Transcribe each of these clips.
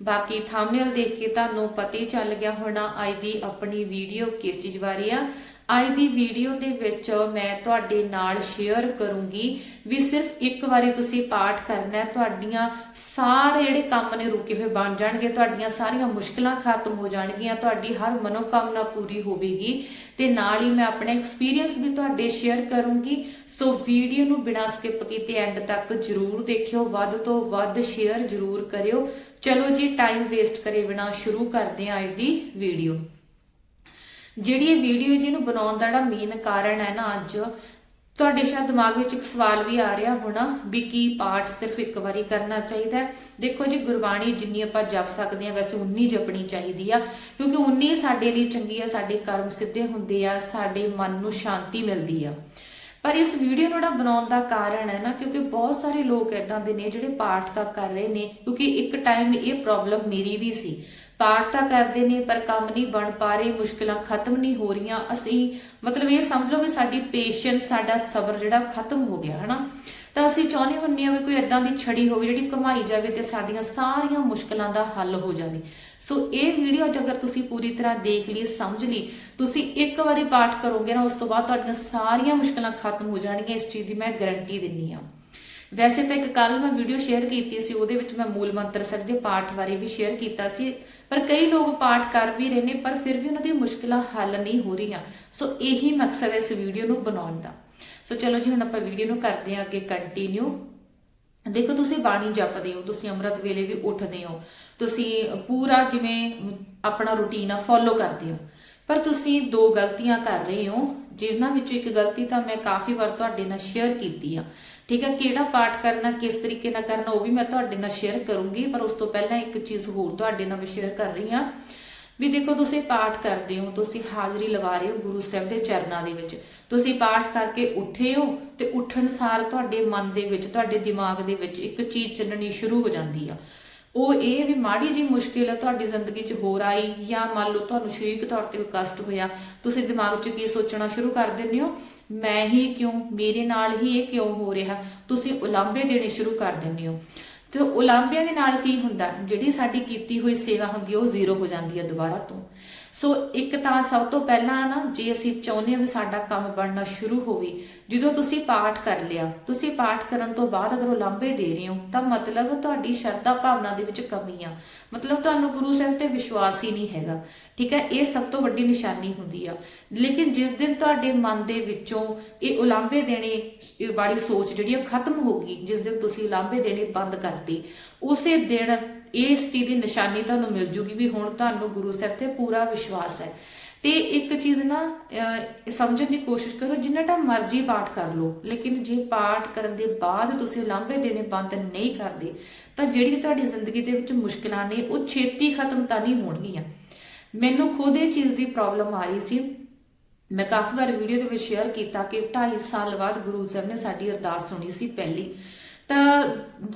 ਬਾਕੀ ਥੰਬਨੇਲ ਦੇਖ ਕੇ ਤੁਹਾਨੂੰ ਪਤਾ ਹੀ ਚੱਲ ਗਿਆ ਹੋਣਾ, ਅੱਜ ਦੀ ਆਪਣੀ ਵੀਡੀਓ ਕਿਸ ਚੀਜ਼ ਬਾਰੇ ਆ। ਅੱਜ ਦੀ ਵੀਡੀਓ ਦੇ ਵਿੱਚ ਮੈਂ ਤੁਹਾਡੇ ਨਾਲ ਸ਼ੇਅਰ ਕਰੂੰਗੀ ਵੀ ਸਿਰਫ ਇੱਕ ਵਾਰੀ ਤੁਸੀਂ ਪਾਠ ਕਰਨਾ ਹੈ, ਤੁਹਾਡੀਆਂ ਸਾਰੇ ਜਿਹੜੇ ਕੰਮ ਨੇ ਰੁਕੇ ਹੋਏ ਬਣ ਜਾਣਗੇ, ਤੁਹਾਡੀਆਂ ਸਾਰੀਆਂ ਮੁਸ਼ਕਲਾਂ ਖਤਮ ਹੋ ਜਾਣਗੀਆਂ, ਤੁਹਾਡੀ ਹਰ ਮਨੋਕਾਮਨਾ ਪੂਰੀ ਹੋਵੇਗੀ। ਤੇ ਨਾਲ ਹੀ ਮੈਂ ਆਪਣਾ ਐਕਸਪੀਰੀਅੰਸ ਵੀ ਤੁਹਾਡੇ ਸ਼ੇਅਰ ਕਰੂੰਗੀ। ਸੋ ਵੀਡੀਓ ਨੂੰ ਬਿਨਾਂ ਸਕਿਪ ਕੀਤੇ ਐਂਡ ਤੱਕ ਜਰੂਰ ਦੇਖਿਓ, ਵੱਧ ਤੋਂ ਵੱਧ ਸ਼ੇਅਰ ਜਰੂਰ ਕਰਿਓ। ਚਲੋ ਜੀ ਟਾਈਮ ਵੇਸਟ ਕਰੇ ਬਿਨਾ ਸ਼ੁਰੂ ਕਰਦੇ ਹਾਂ ਅੱਜ ਦੀ ਵੀਡੀਓ ਜਿਹੜੀ ਇਹ ਵੀਡੀਓ ਜਿਹਨੂੰ ਬਣਾਉਣ ਦਾ ਜਿਹੜਾ ਮੇਨ ਕਾਰਨ ਹੈ ਨਾ ਅੱਜ, ਤੁਹਾਡੇ ਸ਼ਾਇਦ ਦਿਮਾਗ ਵਿੱਚ ਇੱਕ ਸਵਾਲ ਵੀ ਆ ਰਿਹਾ ਹੋਣਾ ਵੀ ਕੀ ਪਾਠ ਸਿਰਫ ਇੱਕ ਵਾਰੀ ਕਰਨਾ ਚਾਹੀਦਾ ਹੈ? ਦੇਖੋ ਜੀ, ਗੁਰਬਾਣੀ ਜਿੰਨੀ ਆਪਾਂ ਜਪ ਸਕਦੇ ਹਾਂ, ਵੈਸੇ ਉਨੀ ਜਪਣੀ ਚਾਹੀਦੀ ਆ, ਕਿਉਂਕਿ ਉਨੀ ਸਾਡੇ ਲਈ ਚੰਗੀ ਆ, ਸਾਡੇ ਕਰਮ ਸਿੱਧੇ ਹੁੰਦੇ ਆ, ਸਾਡੇ ਮਨ ਨੂੰ ਸ਼ਾਂਤੀ ਮਿਲਦੀ ਆ। ਪਰ ਇਸ ਵੀਡੀਓ ਨੂੰ ਜਿਹੜਾ ਬਣਾਉਣ ਦਾ ਕਾਰਨ ਹੈ ਨਾ, ਕਿਉਂਕਿ ਬਹੁਤ ਸਾਰੇ ਲੋਕ ਇਦਾਂ ਦੇ ਨੇ ਜਿਹੜੇ ਪਾਠ ਤਾਂ ਕਰ ਰਹੇ ਨੇ, ਕਿਉਂਕਿ ਇੱਕ ਟਾਈਮ ਇਹ ਪ੍ਰੋਬਲਮ ਮੇਰੀ ਵੀ ਸੀ। ਪਾਠ ਤਾਂ ਕਰਦੇ ਨੇ, ਪਰ ਕੰਮ ਨਹੀਂ ਬਣ ਪਾ ਰਹੇ, ਮੁਸ਼ਕਲਾਂ ਖਤਮ ਨਹੀਂ ਹੋ ਰਹੀਆਂ। ਅਸੀਂ ਮਤਲਬ ਇਹ ਸਮਝ ਲਓ ਵੀ ਸਾਡੀ ਪੇਸ਼ੈਂਸ ਸਾਡਾ ਸਬਰ ਜਿਹੜਾ ਖਤਮ ਹੋ ਗਿਆ, ਹਨਾ? ਤਾਂ ਅਸੀਂ ਚਾਹੁੰਦੇ ਹੁੰਨੇ ਆ ਵੀ ਕੋਈ ਇਦਾਂ ਦੀ ਛੜੀ ਹੋਵੇ ਜਿਹੜੀ ਕਮਾਈ ਜਾਵੇ ਤੇ ਸਾਡੀਆਂ ਸਾਰੀਆਂ ਮੁਸ਼ਕਲਾਂ ਦਾ ਹੱਲ ਹੋ ਜਾਵੇ। ਸੋ ਇਹ ਵੀਡੀਓ ਅੱਜ ਤੁਸੀਂ ਪੂਰੀ ਤਰ੍ਹਾਂ ਦੇਖ ਲਈ, ਸਮਝ ਲਈ, ਤੁਸੀਂ ਇੱਕ ਵਾਰੀ ਪਾਠ ਕਰੋਗੇ ਨਾ, ਉਸ ਤੋਂ ਬਾਅਦ ਤੁਹਾਡੀਆਂ ਸਾਰੀਆਂ ਮੁਸ਼ਕਲਾਂ ਖਤਮ ਹੋ ਜਾਣਗੀਆਂ। ਇਸ ਚੀਜ਼ ਦੀ ਮੈਂ ਗਾਰੰਟੀ ਦਿੰਨੀ ਆ ਵੈਸੇ ਤਾਂ ਇੱਕ ਕੱਲ ਮੈਂ ਵੀਡੀਓ ਸ਼ੇਅਰ ਕੀਤੀ ਸੀ, ਉਹਦੇ ਵਿੱਚ ਮੈਂ ਮੂਲ ਮੰਤਰ ਸਾਹਿਬ ਦੇ ਪਾਠ ਬਾਰੇ ਵੀ ਸ਼ੇਅਰ ਕੀਤਾ ਸੀ। ਪਰ ਕਈ ਲੋਕ ਪਾਠ ਕਰ ਵੀ ਰਹੇ ਨੇ, ਪਰ ਫਿਰ ਵੀ ਉਹਨਾਂ ਦੀ ਮੁਸ਼ਕਲਾਂ ਹੱਲ ਨਹੀਂ ਹੋ ਰਹੀਆਂ। ਸੋ ਇਹੀ ਮਕਸਦ ਹੈ ਇਸ ਵੀਡੀਓ ਨੂੰ ਬਣਾਉਣ ਦਾ। ਸੋ ਚਲੋ ਜੀ, ਹੁਣ ਆਪਾਂ ਵੀਡੀਓ ਨੂੰ ਕਰਦੇ ਹਾਂ ਅੱਗੇ ਕੰਟੀਨਿਊ ਦੇਖੋ, ਤੁਸੀਂ ਬਾਣੀ ਜਪਦੇ ਹੋ, ਤੁਸੀਂ ਅੰਮ੍ਰਿਤ ਵੇਲੇ ਵੀ ਉੱਠਦੇ ਹੋ। ਤੁਸੀਂ ਪੂਰਾ ਜਿਵੇਂ ਆਪਣਾ ਰੁਟੀਨ ਆ ਫੋਲੋ ਕਰਦੇ ਹੋ। ਪਰ ਤੁਸੀਂ ਦੋ ਗਲਤੀਆਂ ਕਰ ਰਹੇ ਹੋ, ਜਿਨ੍ਹਾਂ ਵਿੱਚੋਂ ਇੱਕ ਗਲਤੀ ਤਾਂ ਮੈਂ ਕਾਫੀ ਵਾਰ ਤੁਹਾਡੇ ਨਾਲ ਸ਼ੇਅਰ ਕੀਤੀ ਆ। ਠੀਕ ਹੈ ਕਿਹੜਾ ਪਾਠ ਕਰਨਾ, ਕਿਸ ਤਰੀਕੇ ਨਾਲ ਕਰਨਾ, ਉਹ ਵੀ ਮੈਂ ਤੁਹਾਡੇ ਨਾਲ ਸ਼ੇਅਰ ਕਰੂੰਗੀ, ਪਰ ਉਸ ਤੋਂ ਪਹਿਲਾਂ ਇੱਕ ਚੀਜ਼ ਹੋਰ ਤੁਹਾਡੇ ਨਾਲ ਮੈਂ ਸ਼ੇਅਰ ਕਰ ਰਹੀ ਹਾਂ। ਵੀ ਦੇਖੋ ਤੁਸੀਂ ਪਾਠ ਕਰਦੇ ਹੋ, ਤੁਸੀਂ ਹਾਜ਼ਰੀ ਲਵਾ ਰਹੇ ਹੋ ਗੁਰੂ ਸਾਹਿਬ ਦੇ ਚਰਨਾਂ ਦੇ ਵਿੱਚ। ਤੁਸੀਂ ਪਾਠ ਕਰਕੇ ਉੱਠੇ ਹੋ ਤੇ ਉੱਠਣ ਸਾਰ ਤੁਹਾਡੇ ਮਨ ਦੇ ਵਿੱਚ, ਤੁਹਾਡੇ ਦਿਮਾਗ ਦੇ ਵਿੱਚ ਇੱਕ ਚੀਜ਼ ਚੱਲਣੀ ਸ਼ੁਰੂ ਹੋ ਜਾਂਦੀ ਆ। ਉਹ ਇਹ ਵੀ ਮਾੜੀ ਜੀ ਮੁਸ਼ਕਿਲ ਤੁਹਾਡੀ ਜ਼ਿੰਦਗੀ 'ਚ ਹੋਰ ਆਈ ਜਾਂ ਮੰਨ ਲਓ ਤੁਹਾਨੂੰ ਸਰੀਰਕ ਤੌਰ ਤੇ ਕੋਈ ਕਸ਼ਟ ਹੋਇਆ, ਤੁਸੀਂ ਦਿਮਾਗ 'ਚ ਕੀ ਸੋਚਣਾ ਸ਼ੁਰੂ ਕਰ ਦਿੰਦੇ ਹੋ? ਮੈਂ ਹੀ ਕਿਉਂ? ਮੇਰੇ ਨਾਲ ਹੀ ਇਹ ਕਿਉਂ ਹੋ ਰਿਹਾ? ਤੁਸੀਂ ਉਲਾਂਭੇ ਦੇਣੇ ਸ਼ੁਰੂ ਕਰ ਦਿੰਦੇ ਹੋ। ਤੇ ਉਲਾਂਭਿਆਂ ਦੇ ਨਾਲ ਕੀ ਹੁੰਦਾ? ਜਿਹੜੀ ਸਾਡੀ ਕੀਤੀ ਹੋਈ ਸੇਵਾ ਹੁੰਦੀ ਹੈ ਉਹ ਜ਼ੀਰੋ ਹੋ ਜਾਂਦੀ ਹੈ ਦੁਬਾਰਾ ਤੋਂ। ਸੋ ਇੱਕ ਤਾਂ ਸਭ ਤੋਂ ਪਹਿਲਾਂ ਨਾ ਜੇ ਅਸੀਂ ਚਾਹੁੰਦੇ ਹਾਂ ਵੀ ਸਾਡਾ ਕੰਮ ਬਣਨਾ ਸ਼ੁਰੂ ਹੋਵੇ, ਜਦੋਂ ਤੁਸੀਂ ਪਾਠ ਕਰ ਲਿਆ, ਤੁਸੀਂ ਪਾਠ ਕਰਨ ਤੋਂ ਬਾਅਦ ਅਗਰ ਉਹ ਲਾਂਭੇ ਦੇ ਰਹੇ ਹੋ, ਤਾਂ ਮਤਲਬ ਤੁਹਾਡੀ ਸ਼ਰਧਾ ਭਾਵਨਾ ਦੇ ਵਿੱਚ ਕਮੀ ਆ। ਮਤਲਬ ਤੁਹਾਨੂੰ ਗੁਰੂ ਸਾਹਿਬ ਤੇ ਵਿਸ਼ਵਾਸ ਹੀ ਨਹੀਂ ਹੈਗਾ, ਠੀਕ ਹੈ? ਇਹ ਸਭ ਤੋਂ ਵੱਡੀ ਨਿਸ਼ਾਨੀ ਹੁੰਦੀ ਆ। ਲੇਕਿਨ ਜਿਸ ਦਿਨ ਤੁਹਾਡੇ ਮਨ ਦੇ ਵਿੱਚੋਂ ਇਹ ਉਲਾਂਭੇ ਦੇਣੇ ਵਾਲੀ ਸੋਚ ਜਿਹੜੀ ਉਹ ਖਤਮ ਹੋ ਗਈ, ਜਿਸ ਦਿਨ ਤੁਸੀਂ ਉਲਾਂਭੇ ਦੇਣੇ ਬੰਦ ਕਰਤੇ ਉਸੇ ਦਿਨ ਇਸ ਚੀਜ਼ ਦੀ ਨਿਸ਼ਾਨੀ ਤੁਹਾਨੂੰ ਮਿਲ ਜੂਗੀ ਵੀ ਹੁਣ ਤੁਹਾਨੂੰ ਗੁਰੂ ਸਾਹਿਬ ਤੇ ਪੂਰਾ ਵਿਸ਼ਵਾਸ ਹੈ। ਤੇ ਇੱਕ ਚੀਜ਼ ਨਾ ਸਮਝਣ ਦੀ ਕੋਸ਼ਿਸ਼ ਕਰੋ, ਜਿੰਨਾ ਟਾਈਮ ਮਰਜ਼ੀ ਪਾਠ ਕਰ ਲਓ, ਲੇਕਿਨ ਜੇ ਪਾਠ ਕਰਨ ਦੇ ਬਾਅਦ ਤੁਸੀਂ ਲਾਂਭੇ ਦੇਣੇ ਬੰਦ ਨਹੀਂ ਕਰਦੇ, ਤਾਂ ਜਿਹੜੀ ਤੁਹਾਡੀ ਜ਼ਿੰਦਗੀ ਦੇ ਵਿੱਚ ਮੁਸ਼ਕਲਾਂ ਨੇ, ਉਹ ਛੇਤੀ ਖਤਮ ਤਾਂ ਨਹੀਂ ਹੋਣਗੀਆਂ। ਮੈਨੂੰ ਖੁਦ ਇਹ ਚੀਜ਼ ਦੀ ਪ੍ਰੋਬਲਮ ਆ ਰਹੀ ਸੀ। ਮੈਂ ਕਾਫੀ ਵਾਰ ਵੀਡੀਓ ਦੇ ਵਿੱਚ ਸ਼ੇਅਰ ਕੀਤਾ ਕਿ 2.5 ਸਾਲ ਬਾਅਦ ਗੁਰੂ ਸਾਹਿਬ ਨੇ ਸਾਡੀ ਅਰਦਾਸ ਸੁਣੀ ਸੀ ਪਹਿਲੀ। ਤਾਂ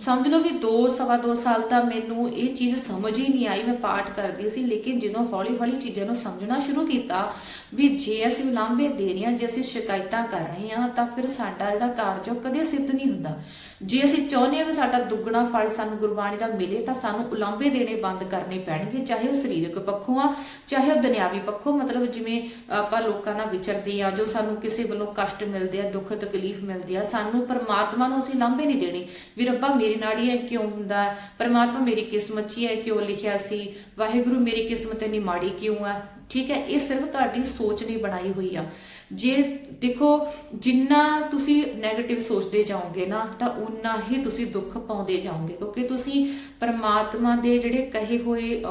ਸਮਝ ਲਓ ਵੀ 2 ਸਵਾ 2 ਸਾਲ ਤਾਂ ਮੈਨੂੰ ਇਹ ਚੀਜ਼ ਸਮਝ ਹੀ ਨਹੀਂ ਆਈ, ਮੈਂ ਪਾਠ ਕਰਦੀ ਸੀ, ਲੇਕਿਨ ਜਦੋਂ ਹੌਲੀ ਹੌਲੀ ਚੀਜ਼ਾਂ ਨੂੰ ਸਮਝਣਾ ਸ਼ੁਰੂ ਕੀਤਾ, ਵੀ ਜੇ ਅਸੀਂ ਉਲਾਂਭੇ ਦੇ ਰਹੇ ਹਾਂ, ਜੇ ਅਸੀਂ ਸ਼ਿਕਾਇਤਾਂ ਕਰ ਰਹੇ ਹਾਂ, ਤਾਂ ਫਿਰ ਸਾਡਾ ਜਿਹੜਾ ਕਾਰਜ ਉਹ ਕਦੇ ਸਿੱਧ ਨਹੀਂ ਹੁੰਦਾ। ਜੇ ਅਸੀਂ ਚਾਹੁੰਦੇ ਹਾਂ ਵੀ ਸਾਡਾ ਦੁੱਗਣਾ ਫਲ ਸਾਨੂੰ ਗੁਰਬਾਣੀ ਦਾ ਮਿਲੇ, ਤਾਂ ਸਾਨੂੰ ਉਲਾਂਭੇ ਦੇਣੇ ਬੰਦ ਕਰਨੇ ਪੈਣਗੇ, ਚਾਹੇ ਉਹ ਸਰੀਰਕ ਪੱਖੋਂ ਆ, ਚਾਹੇ ਉਹ ਦੁਨਿਆਵੀ ਪੱਖੋਂ, ਮਤਲਬ ਜਿਵੇਂ ਆਪਾਂ ਲੋਕਾਂ ਨਾਲ ਵਿਚਰਦੇ ਆ ਜੋ ਸਾਨੂੰ ਕਿਸੇ ਵੱਲੋਂ ਕਸ਼ਟ ਮਿਲਦੇ ਆ, ਦੁੱਖ ਤਕਲੀਫ ਮਿਲਦੀ ਆ, ਸਾਨੂੰ ਪਰਮਾਤਮਾ ਨੂੰ ਅਸੀਂ ਲਾਂਭੇ ਨਹੀਂ ਦੇਣੇ। ਵੀ ਰੱਬਾ ਮੇਰੇ ਨਾਲ ਹੀ ਇਹ ਕਿਉਂ ਹੁੰਦਾ ਹੈ? ਪਰਮਾਤਮਾ ਮੇਰੀ ਕਿਸਮਤ 'ਚ ਹੀ ਇਹ ਕਿਉਂ ਲਿਖਿਆ ਸੀ? ਵਾਹਿਗੁਰੂ ਮੇਰੀ ਕਿਸਮਤ ਇੰਨੀ ਮਾੜੀ ਕਿਉਂ ਆ ਠੀਕ ਹੈ, ਇਹ ਸਿਰਫ ਤੁਹਾਡੀ ਸੋਚ ਨਹੀਂ ਬਣਾਈ ਹੋਈ ਆ। ਜੇ ਦੇਖੋ, ਜਿੰਨਾ ਤੁਸੀਂ 네ਗੇਟਿਵ ਸੋਚਦੇ ਜਾਓਗੇ ਨਾ, ਤਾਂ ਉਨਾ ਹੀ ਤੁਸੀਂ ਦੁੱਖ ਪਾਉਂਦੇ ਜਾਓਗੇ। ਕਿਉਂਕਿ ਤੁਸੀਂ ਪਰਮਾਤਮਾ ਦੇ ਜਿਹੜੇ ਕਹੇ ਹੋਏ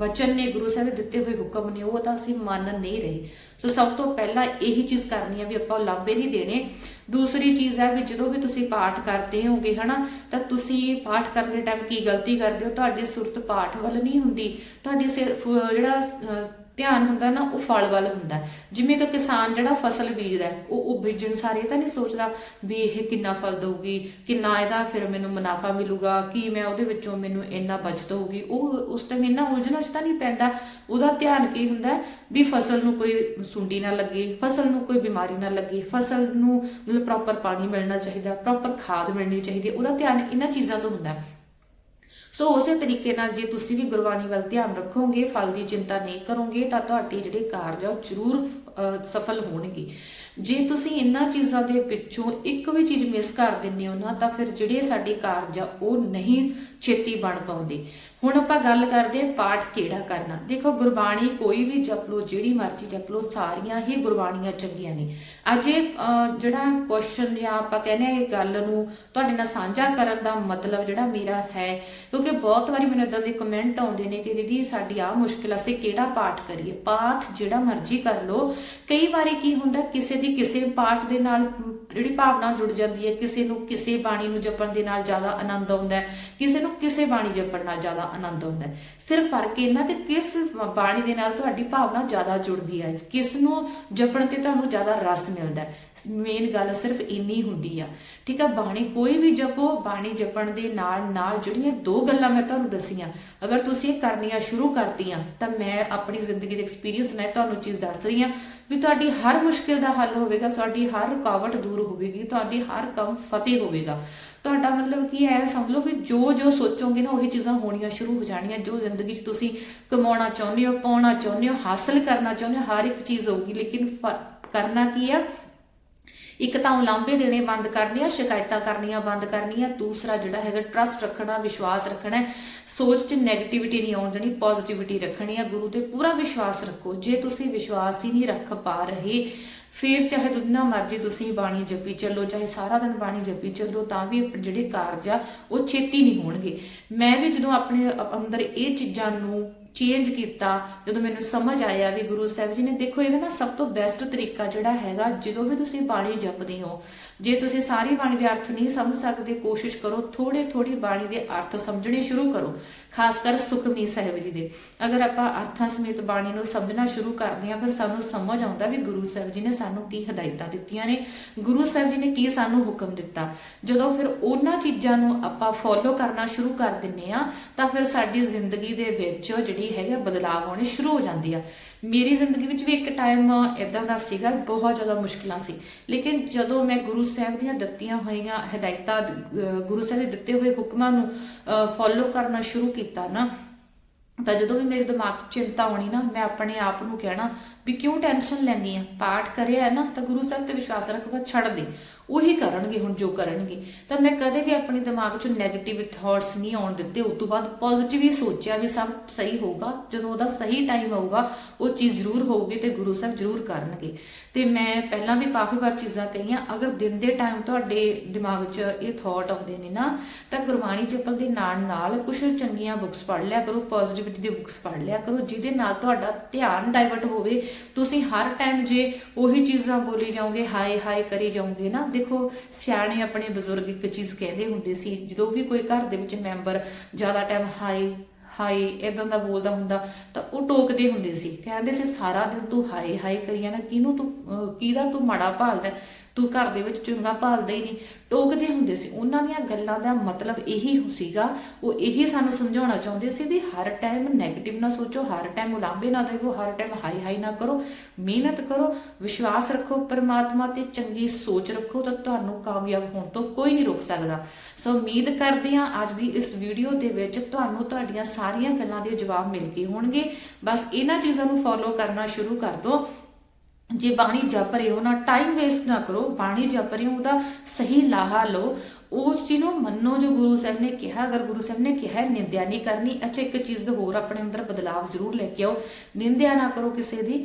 ਵਚਨ ਨੇ, ਗੁਰੂ ਸਾਹਿਬ ਦੇ ਦਿੱਤੇ ਹੋਏ ਹੁਕਮ ਨੇ, ਉਹ ਤਾਂ ਅਸੀਂ ਮੰਨ ਨਹੀਂ ਰਹੇ। ਸੋ ਸਭ ਤੋਂ ਪਹਿਲਾਂ ਇਹੀ ਚੀਜ਼ ਕਰਨੀ ਆ ਵੀ ਆਪਾਂ ਲਾਂਭੇ ਨਹੀਂ ਦੇਣੇ। ਦੂਸਰੀ ਚੀਜ਼ ਹੈ ਵੀ ਜਦੋਂ ਵੀ ਤੁਸੀਂ ਪਾਠ ਕਰਦੇ ਹੋਗੇ, ਹਨਾ, ਤਾਂ ਤੁਸੀਂ ਪਾਠ ਕਰਨ ਦੇ ਟਾਈਮ ਕੀ ਗਲਤੀ ਕਰਦੇ ਹੋ? ਤੁਹਾਡੀ ਸੁਰਤ ਪਾਠ ਵੱਲ ਨਹੀਂ ਹੁੰਦੀ। ਤੁਹਾਡੀ ਸਿਰਫ ਜਿਹੜਾ ਧਿਆਨ ਹੁੰਦਾ ਨਾ, ਉਹ ਫਲ ਵੱਲ ਹੁੰਦਾ। ਜਿਵੇਂ ਕਿ ਕਿਸਾਨ ਜਿਹੜਾ ਫਸਲ ਬੀਜਦਾ, ਉਹ ਉਹ ਬੀਜਣ ਸਾਰੇ ਤਾਂ ਨਹੀਂ ਸੋਚਦਾ ਵੀ ਇਹ ਕਿੰਨਾ ਫਲ ਦਊਗੀ, ਕਿੰਨਾ ਇਹਦਾ ਫਿਰ ਮੈਨੂੰ ਮੁਨਾਫਾ ਮਿਲੂਗਾ, ਕੀ ਮੈਂ ਉਹਦੇ ਵਿੱਚੋਂ ਮੈਨੂੰ ਇੰਨਾ ਬਚਤ ਹੋਊਗੀ ਉਹ ਉਸ ਟਾਈਮ ਇੰਨਾ ਉਲਝਣਾ ਚ ਤਾਂ ਨਹੀਂ ਪੈਂਦਾ। ਉਹਦਾ ਧਿਆਨ ਕੀ ਹੁੰਦਾ ਵੀ ਫਸਲ ਨੂੰ ਕੋਈ ਸੁੰਡੀ ਨਾ ਲੱਗੇ, ਫਸਲ ਨੂੰ ਕੋਈ ਬਿਮਾਰੀ ਨਾ ਲੱਗੇ, ਫਸਲ ਨੂੰ ਮਤਲਬ ਪ੍ਰੋਪਰ ਪਾਣੀ ਮਿਲਣਾ ਚਾਹੀਦਾ ਪ੍ਰੋਪਰ ਖਾਦ ਮਿਲਣੀ ਚਾਹੀਦੀ ਹੈ। ਉਹਦਾ ਧਿਆਨ ਇਹਨਾਂ ਚੀਜ਼ਾਂ ਤੋਂ ਹੁੰਦਾ। ਸੋ ਉਸੇ ਤਰੀਕੇ ਨਾਲ ਜੇ ਤੁਸੀਂ ਵੀ ਗੁਰਬਾਣੀ ਵੱਲ ਧਿਆਨ ਰੱਖੋਗੇ, ਫਲ ਦੀ ਚਿੰਤਾ ਨਹੀਂ ਕਰੋਗੇ, ਤਾਂ ਤੁਹਾਡੇ ਜਿਹੜੇ ਕਾਰਜ ਆ ਉਹ ਜ਼ਰੂਰ ਸਫਲ ਹੋਣਗੇ। ਜੇ ਤੁਸੀਂ ਇਹਨਾਂ ਚੀਜ਼ਾਂ ਦੇ ਪਿੱਛੋਂ ਇੱਕ ਵੀ ਚੀਜ਼ ਮਿਸ ਕਰ ਦਿੰਦੇ ਹੋ ਨਾ, ਤਾਂ ਫਿਰ ਜਿਹੜੇ ਸਾਡੇ ਕਾਰਜ ਆ, ਉਹ ਨਹੀਂ ਛੇਤੀ ਬਣ ਪਾਉਂਦੇ। ਹੁਣ ਆਪਾਂ ਗੱਲ ਕਰਦੇ ਹਾਂ ਪਾਠ ਕਿਹੜਾ ਕਰਨਾ। ਦੇਖੋ, ਗੁਰਬਾਣੀ ਕੋਈ ਵੀ ਜਪ ਲਓ, ਜਿਹੜੀ ਮਰਜ਼ੀ ਜਪ ਲਓ, ਸਾਰੀਆਂ ਹੀ ਗੁਰਬਾਣੀਆਂ ਚੰਗੀਆਂ ਨੇ। ਅੱਜ ਇਹ ਜਿਹੜਾ ਕੁਐਸਚਨ ਜਾਂ ਆਪਾਂ ਕਹਿੰਦੇ ਆ ਇਹ ਗੱਲ ਨੂੰ ਤੁਹਾਡੇ ਨਾਲ ਸਾਂਝਾ ਕਰਨ ਦਾ ਮਤਲਬ ਜਿਹੜਾ ਮੇਰਾ ਹੈ, ਕਿਉਂਕਿ ਬਹੁਤ ਵਾਰੀ ਮੈਨੂੰ ਇਦਾਂ ਦੇ ਕਮੈਂਟ ਆਉਂਦੇ ਨੇ ਕਿ ਦੀਦੀ, ਸਾਡੀ ਆ ਮੁਸ਼ਕਿਲ ਅਸੀਂ ਕਿਹੜਾ ਪਾਠ ਕਰੀਏ? ਪਾਠ ਜਿਹੜਾ ਮਰਜ਼ੀ ਕਰ ਲਓ ਕਈ ਵਾਰੀ ਕੀ ਹੁੰਦਾ, ਕਿਸੇ ਦੀ ਕਿਸੇ ਪਾਠ ਦੇ ਨਾਲ ਜਿਹੜੀ ਭਾਵਨਾ ਜੁੜ ਜਾਂਦੀ ਹੈ, ਕਿਸੇ ਨੂੰ ਕਿਸੇ ਬਾਣੀ ਨੂੰ ਜਪਣ ਦੇ ਨਾਲ ਜ਼ਿਆਦਾ ਆਨੰਦ ਆਉਂਦਾ ਹੈ, ਕਿਸੇ ਨੂੰ ਕਿਸੇ ਬਾਣੀ ਜਪਣ ਨਾਲ ਜ਼ਿਆਦਾ ਆਨੰਦ ਆਉਂਦਾ ਹੈ। ਸਿਰਫ ਫ਼ਰਕ ਇਹਨਾਂ ਕਿ ਕਿਸ ਬਾਣੀ ਦੇ ਨਾਲ ਤੁਹਾਡੀ ਭਾਵਨਾ ਜ਼ਿਆਦਾ ਜੁੜਦੀ ਹੈ, ਕਿਸ ਨੂੰ ਜਪਣ ਤੇ ਤੁਹਾਨੂੰ ਜ਼ਿਆਦਾ ਰਸ ਮਿਲਦਾ ਹੈ। ਮੇਨ ਗੱਲ ਸਿਰਫ ਇੰਨੀ ਹੁੰਦੀ ਆ। ਠੀਕ ਆ, ਬਾਣੀ ਕੋਈ ਵੀ ਜਪੋ, ਬਾਣੀ ਜਪਣ ਦੇ ਨਾਲ ਨਾਲ ਜਿਹੜੀਆਂ ਦੋ ਗੱਲਾਂ ਮੈਂ ਤੁਹਾਨੂੰ ਦੱਸੀਆਂ, ਅਗਰ ਤੁਸੀਂ ਇਹ ਕਰਨੀਆਂ ਸ਼ੁਰੂ ਕਰਤੀਆਂ, ਤਾਂ ਮੈਂ ਆਪਣੀ ਜ਼ਿੰਦਗੀ ਦੇ ਐਕਸਪੀਰੀਅੰਸ ਨਾਲ ਤੁਹਾਨੂੰ ਚੀਜ਼ ਦੱਸ ਰਹੀ ਹਾਂ ਵੀ ਤੁਹਾਡੀ ਹਰ ਮੁਸ਼ਕਿਲ ਦਾ ਹੱਲ ਹੋਵੇਗਾ ਤੁਹਾਡੀ ਹਰ ਰੁਕਾਵਟ ਦੂਰ ਹੋਵੇਗੀ, ਤੁਹਾਡੀ ਹਰ ਕੰਮ ਫਤਿਹ ਹੋਵੇਗਾ। ਤੁਹਾਡਾ ਮਤਲਬ ਕੀ ਹੈ, ਸਮਝ ਲਓ ਵੀ ਜੋ ਜੋ ਸੋਚੋਗੇ ਨਾ, ਉਹੀ ਚੀਜ਼ਾਂ ਹੋਣੀਆਂ ਸ਼ੁਰੂ ਹੋ ਜਾਣੀਆਂ। ਜੋ ਜ਼ਿੰਦਗੀ 'ਚ ਤੁਸੀਂ ਕਮਾਉਣਾ ਚਾਹੁੰਦੇ ਹੋ, ਪਾਉਣਾ ਚਾਹੁੰਦੇ ਹੋ, ਹਾਸਲ ਕਰਨਾ ਚਾਹੁੰਦੇ ਹੋ, ਹਰ ਇੱਕ ਚੀਜ਼ ਹੋਊਗੀ। ਲੇਕਿਨ ਕਰਨਾ ਕੀ ਆ? ਇੱਕ ਤਾਂ ਉਲਾਂਭੇ ਦੇਣੇ ਬੰਦ ਕਰਨੇ ਆ, ਸ਼ਿਕਾਇਤਾਂ ਕਰਨੀਆਂ ਬੰਦ ਕਰਨੀਆਂ, ਦੂਸਰਾ ਜਿਹੜਾ ਹੈਗਾ ਟਰਸਟ ਰੱਖਣਾ, ਵਿਸ਼ਵਾਸ ਰੱਖਣਾ ਸੋਚ 'ਚ 네ਗੇਟਿਵਿਟੀ ਨਹੀਂ ਆਉਣ ਦੇਣੀ ਪੋਜ਼ਿਟਿਵਿਟੀ ਰੱਖਣੀ ਆ। ਗੁਰੂ ਤੇ ਪੂਰਾ ਵਿਸ਼ਵਾਸ ਰੱਖੋ। ਜੇ ਤੁਸੀਂ ਵਿਸ਼ਵਾਸ ਹੀ ਨਹੀਂ ਰੱਖ ਪਾ ਰਹੇ, ਫਿਰ ਚਾਹੇ ਜਿੰਨਾ ਮਰਜ਼ੀ ਤੁਸੀਂ ਬਾਣੀ ਜਪੀ ਚੱਲੋ, ਚਾਹੇ ਸਾਰਾ ਦਿਨ ਬਾਣੀ ਜਪੀ ਚੱਲੋ, ਤਾਂ ਵੀ ਜਿਹੜੇ ਕਾਰਜ ਆ, ਉਹ ਛੇਤੀ ਨਹੀਂ ਹੋਣਗੇ। ਮੈਂ ਵੀ ਜਦੋਂ ਆਪਣੇ ਅ- ਅੰਦਰ ਇਹ ਚੀਜ਼ਾਂ ਨੂੰ ਚੇਂਜ ਕੀਤਾ, ਜਦੋਂ ਮੈਨੂੰ ਸਮਝ ਆਇਆ ਵੀ ਗੁਰੂ ਸਾਹਿਬ ਜੀ ਨੇ, ਦੇਖੋ ਇਹਦਾ ਨਾ ਸਭ ਤੋਂ ਬੈਸਟ ਤਰੀਕਾ ਜਿਹੜਾ ਹੈਗਾ, ਜਦੋਂ ਵੀ ਤੁਸੀਂ ਬਾਣੀ ਜਪਦੇ ਹੋ ਜੇ ਤੁਸੀਂ ਸਾਰੀ ਬਾਣੀ ਦੇ ਅਰਥ ਨਹੀਂ ਸਮਝ ਸਕਦੇ, ਕੋਸ਼ਿਸ਼ ਕਰੋ ਥੋੜੇ ਥੋੜੀ ਬਾਣੀ ਦੇ ਅਰਥ ਸਮਝਣੇ ਸ਼ੁਰੂ ਕਰੋ, ਖਾਸ ਕਰ ਸੁਖਮਨੀ ਸਾਹਿਬ ਜੀ ਦੇ। ਅਗਰ ਆਪਾਂ ਅਰਥਾਂ ਸਮੇਤ ਬਾਣੀ ਨੂੰ ਸਮਝਣਾ ਸ਼ੁਰੂ ਕਰਦੇ ਹਾਂ, ਫਿਰ ਸਾਨੂੰ ਸਮਝ ਆਉਂਦਾ ਵੀ ਗੁਰੂ ਸਾਹਿਬ ਜੀ ਨੇ ਸਾਨੂੰ ਕੀ ਹਦਾਇਤਾਂ ਦਿੱਤੀਆਂ ਨੇ, ਗੁਰੂ ਸਾਹਿਬ ਜੀ ਨੇ ਕੀ ਸਾਨੂੰ ਹੁਕਮ ਦਿੱਤਾ। ਜਦੋਂ ਫਿਰ ਉਹਨਾਂ ਚੀਜ਼ਾਂ ਨੂੰ ਆਪਾਂ ਫੋਲੋ ਕਰਨਾ ਸ਼ੁਰੂ ਕਰ ਦਿੰਨੇ ਆ ਤਾਂ ਫਿਰ ਸਾਡੀ ਜ਼ਿੰਦਗੀ ਦੇ ਵਿੱਚ ਜਿਹੜੀ ਹੈਗਾ ਬਦਲਾਅ ਆਉਣੇ ਸ਼ੁਰੂ ਹੋ ਜਾਂਦੀ ਆ। ਮੇਰੀ ਜ਼ਿੰਦਗੀ ਵਿੱਚ ਵੀ ਇੱਕ ਟਾਈਮ ਇਦਾਂ ਦਾ ਸੀਗਾ, ਬਹੁਤ ਜ਼ਿਆਦਾ ਮੁਸ਼ਕਲਾਂ ਸੀ। ਲੇਕਿਨ ਜਦੋਂ ਮੈਂ ਗੁਰੂ ਸਾਹਿਬ ਦੀਆਂ ਦਿੱਤੀਆਂ ਹੋਈਆਂ ਹਦਾਇਤਾਂ ਗੁਰੂ ਸਾਹਿਬ ਦੇ ਦਿੱਤੇ ਹੋਏ ਹੁਕਮਾਂ ਨੂੰ ਫੋਲੋ ਕਰਨਾ ਸ਼ੁਰੂ ਕੀਤਾ ਨਾ, ਤਾਂ ਜਦੋਂ ਵੀ ਮੇਰੇ ਦਿਮਾਗ 'ਚ ਚਿੰਤਾ ਆਉਣੀ ਨਾ, ਮੈਂ ਆਪਣੇ ਆਪ ਨੂੰ ਕਹਿਣਾ ਵੀ ਕਿਉਂ ਟੈਨਸ਼ਨ ਲੈਣੀ ਆ? ਪਾਠ ਕਰਿਆ ਹੈ ਨਾ, ਤਾਂ ਗੁਰੂ ਸਾਹਿਬ ਤੇ ਵਿਸ਼ਵਾਸ ਰੱਖ, ਬਸ ਛੱਡ ਦੇ। ਉਹੀ ਕਰਨਗੇ, ਹੁਣ ਜੋ ਕਰਨਗੇ। ਤਾਂ ਮੈਂ ਕਦੇ ਵੀ ਆਪਣੇ ਦਿਮਾਗ 'ਚ 네ਗੇਟਿਵ ਥਾਟਸ ਨਹੀਂ ਆਉਣ ਦਿੱਤੇ। ਉਸ ਤੋਂ ਬਾਅਦ ਪੋਜ਼ਿਟਿਵ ਹੀ ਸੋਚਿਆ ਵੀ ਸਭ ਸਹੀ ਹੋਊਗਾ। ਜਦੋਂ ਉਹਦਾ ਸਹੀ ਟਾਈਮ ਆਊਗਾ, ਉਹ ਚੀਜ਼ ਜ਼ਰੂਰ ਹੋਊਗੀ ਤੇ ਗੁਰੂ ਸਾਹਿਬ ਜ਼ਰੂਰ ਕਰਨਗੇ। ਤੇ ਮੈਂ ਪਹਿਲਾਂ ਵੀ ਕਾਫੀ ਵਾਰ ਚੀਜ਼ਾਂ ਕਹੀਆਂ, ਅਗਰ ਦਿਨ ਦੇ ਟਾਈਮ ਤੁਹਾਡੇ ਦਿਮਾਗ 'ਚ ਇਹ ਥਾਟ ਆਉਂਦੇ ਨੇ ਨਾ, ਤਾਂ ਗੁਰਬਾਣੀ ਜਪਲ ਦੇ ਨਾਲ ਨਾਲ ਕੁਝ ਚੰਗੀਆਂ ਬੁੱਕਸ ਪੜ੍ਹ ਲਿਆ ਕਰੋ ਪੋਜ਼ਿਟਿਵਿਟੀ ਦੀ ਬੁੱਕਸ ਪੜ੍ਹ ਲਿਆ ਕਰੋ, ਜਿਹਦੇ ਨਾਲ ਤੁਹਾਡਾ ਧਿਆਨ ਡਾਇਵਰਟ ਹੋਵੇ। ਤੁਸੀਂ ਹਰ ਟਾਈਮ ਜੇ ਉਹੀ ਚੀਜ਼ਾਂ ਬੋਲੀ ਜਾਓਗੇ ਹਾਏ ਹਾਏ ਕਰੀ ਜਾਓਗੇ ਨਾ ਦੇਖੋ, ਸਿਆਣੇ ਆਪਣੇ ਬਜ਼ੁਰਗ ਇੱਕ ਚੀਜ਼ ਕਹਿੰਦੇ ਹੁੰਦੇ ਸੀ, ਜਦੋਂ ਵੀ ਕੋਈ ਘਰ ਦੇ ਵਿੱਚ ਮੈਂਬਰ ਜ਼ਿਆਦਾ ਟਾਈਮ ਹਾਏ ਹਾਏ ਇਦਾਂ ਦਾ ਬੋਲਦਾ ਹੁੰਦਾ, ਤਾਂ ਉਹ ਟੋਕਦੇ ਹੁੰਦੇ ਸੀ ਕਹਿੰਦੇ ਸੀ, ਸਾਰਾ ਦਿਨ ਤੂੰ ਹਾਏ ਹਾਏ ਕਰੀ ਨਾ, ਕਿਹਨੂੰ ਤੂੰ ਕਿਹਦਾ ਤੂੰ ਮਾੜਾ ਭਾਲਦਾ ਹੈ? ਤੂੰ ਘਰ ਦੇ ਵਿੱਚ ਚੰਗਾ ਭਾਲਦਾ ਹੀ ਨਹੀਂ। ਟੋਕਦੇ ਹੁੰਦੇ ਸੀ। ਉਹਨਾਂ ਦੀਆਂ ਗੱਲਾਂ ਦਾ ਮਤਲਬ ਇਹੀ ਸੀਗਾ। ਉਹ ਇਹੀ ਸਾਨੂੰ ਸਮਝਾਉਣਾ ਚਾਹੁੰਦੇ ਸੀ ਵੀ ਹਰ ਟਾਈਮ 네ਗੇਟਿਵ ਨਾ ਸੋਚੋ, ਹਰ ਟਾਈਮ ਉਲਾਂਭੇ ਨਾ ਦੇਵੋ ਹਰ ਟਾਈਮ ਹਾਈ ਹਾਈ ਨਾ ਕਰੋ। ਮਿਹਨਤ ਕਰੋ, ਵਿਸ਼ਵਾਸ ਰੱਖੋ, ਪਰਮਾਤਮਾ ਤੇ ਚੰਗੀ ਸੋਚ ਰੱਖੋ ਤਾਂ ਤੁਹਾਨੂੰ ਕਾਮਯਾਬ ਹੋਣ ਤੋਂ ਕੋਈ ਨਹੀਂ ਰੋਕ ਸਕਦਾ। ਸੋ ਉਮੀਦ ਕਰਦੇ ਹਾਂ ਅੱਜ ਦੀ ਇਸ ਵੀਡੀਓ ਦੇ ਵਿੱਚ ਤੁਹਾਨੂੰ ਤੁਹਾਡੀਆਂ ਸਾਰੀਆਂ ਗੱਲਾਂ ਦੇ ਜਵਾਬ ਮਿਲ ਗਏ ਹੋਣਗੇ। ਬਸ ਇਹਨਾਂ ਚੀਜ਼ਾਂ ਨੂੰ ਫੋਲੋ ਕਰਨਾ ਸ਼ੁਰੂ ਕਰ ਦਿਓ। ਜੇ ਬਾਣੀ ਜਪ ਰਹੇ ਹੋ ਨਾ ਟਾਈਮ ਵੇਸਟ ਨਾ ਕਰੋ ਬਾਣੀ ਜਪ ਰਹੇ ਹੋ ਉਹਦਾ ਸਹੀ ਲਾਹਾ ਲਓ। ਉਸ ਚੀਜ਼ ਨੂੰ ਮੰਨੋ ਜੋ ਗੁਰੂ ਸਾਹਿਬ ਨੇ ਕਿਹਾ, ਅਗਰ ਗੁਰੂ ਸਾਹਿਬ ਨੇ ਕਿਹਾ ਨਿੰਦਿਆ ਨਹੀਂ ਕਰਨੀ, ਅੱਛਾ, ਇੱਕ ਚੀਜ਼ ਦਾ ਹੋਰ ਆਪਣੇ ਅੰਦਰ ਬਦਲਾਵ ਜ਼ਰੂਰ ਲੈ ਕੇ ਆਓ। ਨਿੰਦਿਆ ਨਾ ਕਰੋ ਕਿਸੇ ਦੀ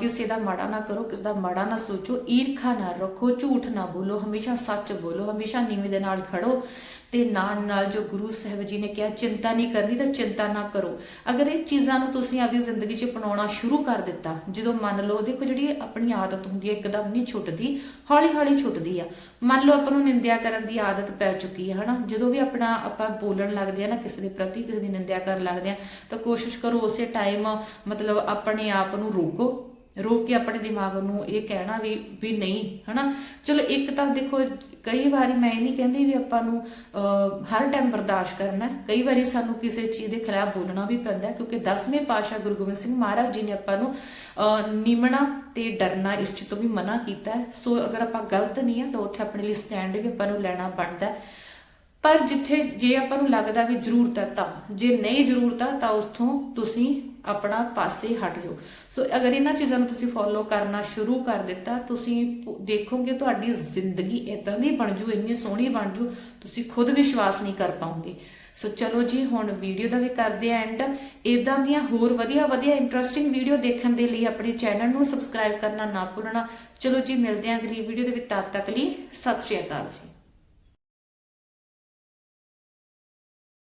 ਕਿਸੇ ਦਾ ਮਾੜਾ ਨਾ ਕਰੋ, ਕਿਸੇ ਦਾ ਮਾੜਾ ਨਾ ਸੋਚੋ, ਈਰਖਾ ਨਾ ਰੱਖੋ, ਝੂਠ ਨਾ ਬੋਲੋ, ਹਮੇਸ਼ਾ ਸੱਚ ਬੋਲੋ, ਹਮੇਸ਼ਾ ਨੀਵੇਂ ਦੇ ਨਾਲ ਖੜੋ ਤੇ ਨਾਲ ਨਾਲ ਜੋ ਗੁਰੂ ਸਾਹਿਬ ਜੀ ਨੇ ਕਿਹਾ, ਚਿੰਤਾ ਨਹੀਂ ਕਰਨੀ ਤਾਂ ਚਿੰਤਾ ਨਾ ਕਰੋ। ਅਗਰ ਇਹ ਚੀਜ਼ਾਂ ਨੂੰ ਤੁਸੀਂ ਆਪਣੀ ਜ਼ਿੰਦਗੀ 'ਚ ਅਪਣਾਉਣਾ ਸ਼ੁਰੂ ਕਰ ਦਿੱਤਾ, ਜਦੋਂ ਮੰਨ ਲਓ ਦੇਖੋ ਜਿਹੜੀ ਆਪਣੀ ਆਦਤ ਹੁੰਦੀ ਹੈ, ਇੱਕਦਮ ਨਹੀਂ ਛੁੱਟਦੀ ਹੌਲੀ ਹੌਲੀ ਛੁੱਟਦੀ ਆ। ਮੰਨ ਲਓ ਆਪਾਂ ਨੂੰ ਨਿੰਦਿਆ ਕਰਨ ਦੀ ਆਦਤ ਆਦਤ ਪੈ ਚੁੱਕੀ ਹੈ, ਹਨਾ? ਜਦੋਂ ਵੀ ਆਪਣਾ ਆਪਾਂ ਬੋਲਣ ਲੱਗਦੇ ਆ ਨਾ ਕਿਸੇ ਦੇ ਪ੍ਰਤੀ, ਕਿਸੇ ਦੀ ਨਿੰਦਿਆ ਕਰਨ ਲੱਗਦੇ ਆ, ਤਾਂ ਕੋਸ਼ਿਸ਼ ਕਰੋ ਉਸੇ ਟਾਈਮ ਮਤਲਬ ਆਪਣੇ ਆਪ ਨੂੰ ਰੋਕੋ। ਰੋਕ ਕੇ ਆਪਣੇ ਦਿਮਾਗ ਨੂੰ ਇਹ ਕਹਿਣਾ ਵੀ ਵੀ ਨਹੀਂ, ਹਨਾ? ਚਲੋ ਇੱਕ ਤਾਂ ਦੇਖੋ ਕਈ ਵਾਰੀ ਮੈਂ ਇਹ ਨਹੀਂ ਕਹਿੰਦੀ ਵੀ ਆਪਾਂ ਨੂੰ ਹਰ ਟਾਈਮ ਬਰਦਾਸ਼ਤ ਕਰਨਾ ਕਈ ਵਾਰੀ ਸਾਨੂੰ ਕਿਸੇ ਚੀਜ਼ ਦੇ ਖਿਲਾਫ ਬੋਲਣਾ ਵੀ ਪੈਂਦਾ ਕਿਉਂਕਿ 10ਵੇਂ ਪਾਤਸ਼ਾਹ ਗੁਰੂ ਗੋਬਿੰਦ ਸਿੰਘ ਮਹਾਰਾਜ ਜੀ ਨੇ ਆਪਾਂ ਨੂੰ ਅਹ, ਨਿਮਣਾ ਤੇ ਡਰਨਾ ਇਸ ਚੀਜ਼ ਤੋਂ ਵੀ ਮਨਾ ਕੀਤਾ ਸੋ ਅਗਰ ਆਪਾਂ ਗਲਤ ਨਹੀਂ ਹੈ ਤਾਂ ਉੱਥੇ ਆਪਣੇ ਲਈ ਸਟੈਂਡ ਵੀ ਆਪਾਂ ਨੂੰ ਲੈਣਾ ਬਣਦਾ ਪਰ ਜਿੱਥੇ ਜੇ ਆਪਾਂ ਨੂੰ ਲੱਗਦਾ ਵੀ ਜ਼ਰੂਰਤ ਹੈ ਤਾਂ, ਜੇ ਨਹੀਂ ਜ਼ਰੂਰਤ ਹੈ ਤਾਂ ਉਸਥੋਂ ਤੁਸੀਂ ਆਪਣਾ ਪਾਸੇ ਹਟ ਜਾਓ। ਸੋ ਅਗਰ ਇਹਨਾਂ ਚੀਜ਼ਾਂ ਨੂੰ ਤੁਸੀਂ ਫੋਲੋ ਕਰਨਾ ਸ਼ੁਰੂ ਕਰ ਦਿੱਤਾ, ਤੁਸੀਂ ਦੇਖੋਗੇ ਤੁਹਾਡੀ ਜ਼ਿੰਦਗੀ ਇਦਾਂ ਦੀ ਬਣ ਜੂ, ਇੰਨੀ ਸੋਹਣੀ ਬਣ ਜੂ, ਤੁਸੀਂ ਖੁਦ ਵਿਸ਼ਵਾਸ ਨਹੀਂ ਕਰ ਪਾਉਂਗੇ। ਸੋ ਚਲੋ ਜੀ, ਹੁਣ ਵੀਡੀਓ ਦਾ ਵੀ ਕਰਦੇ ਆ ਐਂਡ ਇਦਾਂ ਦੀਆਂ ਹੋਰ ਵਧੀਆ ਵਧੀਆ ਇੰਟਰਸਟਿੰਗ ਵੀਡੀਓ ਦੇਖਣ ਦੇ ਲਈ ਆਪਣੇ ਚੈਨਲ ਨੂੰ ਸਬਸਕ੍ਰਾਈਬ ਕਰਨਾ ਨਾ ਭੁੱਲਣਾ। ਚਲੋ ਜੀ, ਮਿਲਦੇ ਹਾਂ ਅਗਲੀ ਵੀਡੀਓ ਦੇ ਵਿੱਚ। ਤਦ ਤੱਕ ਲਈ ਸਤਿ ਸ਼੍ਰੀ ਅਕਾਲ ਜੀ।